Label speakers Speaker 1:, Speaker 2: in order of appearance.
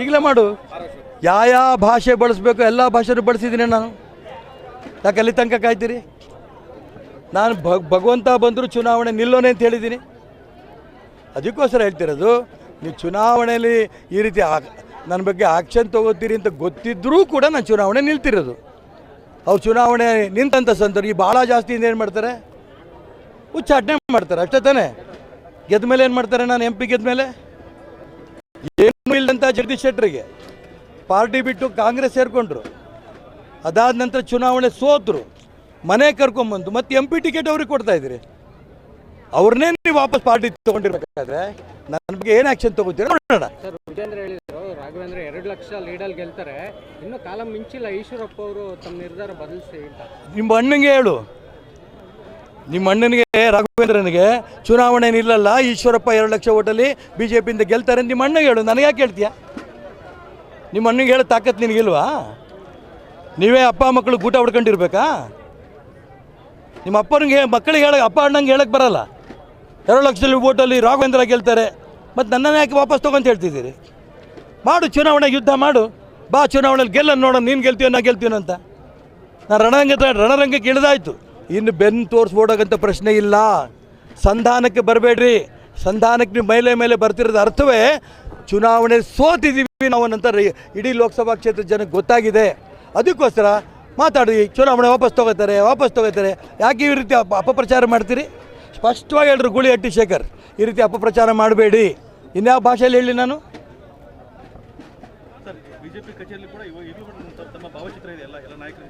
Speaker 1: ಈಗಲೇ ಮಾಡು. ಯಾವ ಭಾಷೆ ಬಳಸಬೇಕು ಎಲ್ಲ ಭಾಷೆನೂ ಬಳಸಿದ್ದೀನಿ ನಾನು. ಯಾಕೆ ಅಲ್ಲಿ ತನಕ ಕಾಯ್ತೀರಿ? ನಾನು ಭಗ್ ಭಗವಂತ ಬಂದರೂ ಚುನಾವಣೆ ನಿಲ್ಲೋನೆ ಅಂತ ಹೇಳಿದ್ದೀನಿ. ಅದಕ್ಕೋಸ್ಕರ ಹೇಳ್ತಿರೋದು, ನೀವು ಚುನಾವಣೆಯಲ್ಲಿ ಈ ರೀತಿ ನನ್ನ ಬಗ್ಗೆ ಆಕ್ಷನ್ ತಗೋತೀರಿ ಅಂತ ಗೊತ್ತಿದ್ದರೂ ಕೂಡ ನಾನು ಚುನಾವಣೆ ನಿಲ್ತಿರೋದು. ಅವ್ರು ಚುನಾವಣೆ ನಿಂತಂಥ ಸಂತರು ಈ ಭಾಳ ಜಾಸ್ತಿಯಿಂದ ಏನು ಮಾಡ್ತಾರೆ? ಉಚ್ಚಾಟನೆ ಮಾಡ್ತಾರೆ, ಅಷ್ಟೇ ತಾನೇ. ಗೆದ್ದ ಮೇಲೆ ಏನು ಮಾಡ್ತಾರೆ ನಾನು ಎಂ ಪಿ ಗೆದ್ದ ಮೇಲೆ ಜಗದೀಶ್ ಶೆಟ್ಟರಿಗೆ ಪಾರ್ಟಿ ಬಿಟ್ಟು ಕಾಂಗ್ರೆಸ್ ಸೇರಿಕೊಂಡ್ರು. ಅದಾದ ನಂತರ ಚುನಾವಣೆ ಸೋತರು. ಮನೆ ಕರ್ಕೊಂಬಂದು ಮತ್ತೆ ಎಂ ಪಿ ಟಿಕೆಟ್ ಅವ್ರಿಗೆ ಕೊಡ್ತಾ ಇದ್ದೀರಿ. ಅವ್ರನ್ನೇ ನೀವು ವಾಪಸ್ ಪಾರ್ಟಿ ತೊಗೊಂಡಿರ್ಬೇಕಾದ್ರೆ ನನ್ನ ಬಗ್ಗೆ ಏನು ಆ್ಯಕ್ಷನ್ ತೊಗೋತೀರ ನೋಡೋಣ.
Speaker 2: ವಿಜೇಂದ್ರ ಹೇಳಿದ್ರು ರಾಘವೇಂದ್ರ ಎರಡು ಲಕ್ಷ ಲೀಡಲ್ಲಿ ಗೆಲ್ತಾರೆ. ಇನ್ನು ಕಾಲ ಮಿಂಚಿಲ್ಲ ಈಶ್ವರಪ್ಪ ಅವರು ತಮ್ಮ ನಿರ್ಧಾರ ಬದಲಿಸಿ
Speaker 1: ನಿಮ್ಮ ಅಣ್ಣಂಗೆ ಹೇಳು. ನಿಮ್ಮ ಅಣ್ಣನಿಗೆ, ರಾಘವೇಂದ್ರನಿಗೆ ಚುನಾವಣೆ ನಿಲ್ಲಲ್ಲ ಈಶ್ವರಪ್ಪ ಎರಡು ಲಕ್ಷ ಓಟಲ್ಲಿ ಬಿ ಜೆ ಪಿಯಿಂದ ಗೆಲ್ತಾರೆ ನಿಮ್ಮ ಅಣ್ಣಗೆ ಹೇಳು. ನನಗೆ ಯಾಕೆ ಹೇಳ್ತೀಯ? ನಿಮ್ಮ ಅಣ್ಣಗೆ ಹೇಳೋ ತಾಕತ್ತು ನಿನಗಿಲ್ವಾ? ನೀವೇ ಅಪ್ಪ, ಮಕ್ಕಳು ಗೂಟ ಹೊಡ್ಕೊಂಡಿರ್ಬೇಕಾ? ನಿಮ್ಮ ಅಪ್ಪನಿಗೆ, ಮಕ್ಕಳಿಗೆ ಹೇಳ ಅಪ್ಪ ಅಣ್ಣಂಗೆ ಹೇಳಕ್ಕೆ ಬರಲ್ಲ. ಎರಡು ಲಕ್ಷದಲ್ಲಿ ಓಟಲ್ಲಿ ರಾಘವೇಂದ್ರ ಗೆಲ್ತಾರೆ. ಮತ್ತು ನನ್ನನ್ನು ಯಾಕೆ ವಾಪಸ್ ತೊಗೊಂತ ಹೇಳ್ತಿದ್ದೀರಿ? ಮಾಡು ಚುನಾವಣೆ ಯುದ್ಧ ಮಾಡು. ಬಾ ಚುನಾವಣೆಯಲ್ಲಿ ಗೆಲ್ಲ ನೋಡೋಣ, ನೀನು ಗೆಲ್ತೀವೋ ನಾ ಗೆಲ್ತೀವೋ ಅಂತ. ನಾನು ರಣರಂಗ ರಣರಂಗಕ್ಕೆ ಇಳಿದಾಯ್ತು. ಇನ್ನು ಬೆನ್ನು ತೋರಿಸ್ಬೋಡೋಗಂತ ಪ್ರಶ್ನೆ ಇಲ್ಲ. ಸಂಧಾನಕ್ಕೆ ಬರಬೇಡ್ರಿ. ಸಂಧಾನಕ್ಕೆ ನೀವು ಮೇಲೆ ಮೇಲೆ ಬರ್ತಿರೋದು ಅರ್ಥವೇ ಚುನಾವಣೆ ಸೋತಿದ್ದೀವಿ ನಾವು ನಂತರ ಇಡೀ ಲೋಕಸಭಾ ಕ್ಷೇತ್ರದ ಜನಕ್ಕೆ ಗೊತ್ತಾಗಿದೆ. ಅದಕ್ಕೋಸ್ಕರ ಮಾತಾಡಿ, ಚುನಾವಣೆ ವಾಪಸ್ ತೊಗೋತಾರೆ ವಾಪಸ್ ತೊಗೋತಾರೆ. ಯಾಕೆ ಈ ರೀತಿ ಅಪ ಅಪಪ್ರಚಾರ ಮಾಡ್ತೀರಿ? ಸ್ಪಷ್ಟವಾಗಿ ಹೇಳ್ರಿ ಗುಳಿ ಹಟ್ಟಿ ಶೇಖರ್, ಈ ರೀತಿ ಅಪಪ್ರಚಾರ ಮಾಡಬೇಡಿ. ಇನ್ಯಾವ ಭಾಷೆಯಲ್ಲಿ ಹೇಳಿ ನಾನು?
Speaker 3: ಬಿಜೆಪಿ ಕಚೇರಿ ಕೂಡ ತಮ್ಮ ಭಾವಚಿತ್ರ ಇದೆ, ಎಲ್ಲ ಎಲ್ಲ ನಾಯಕರ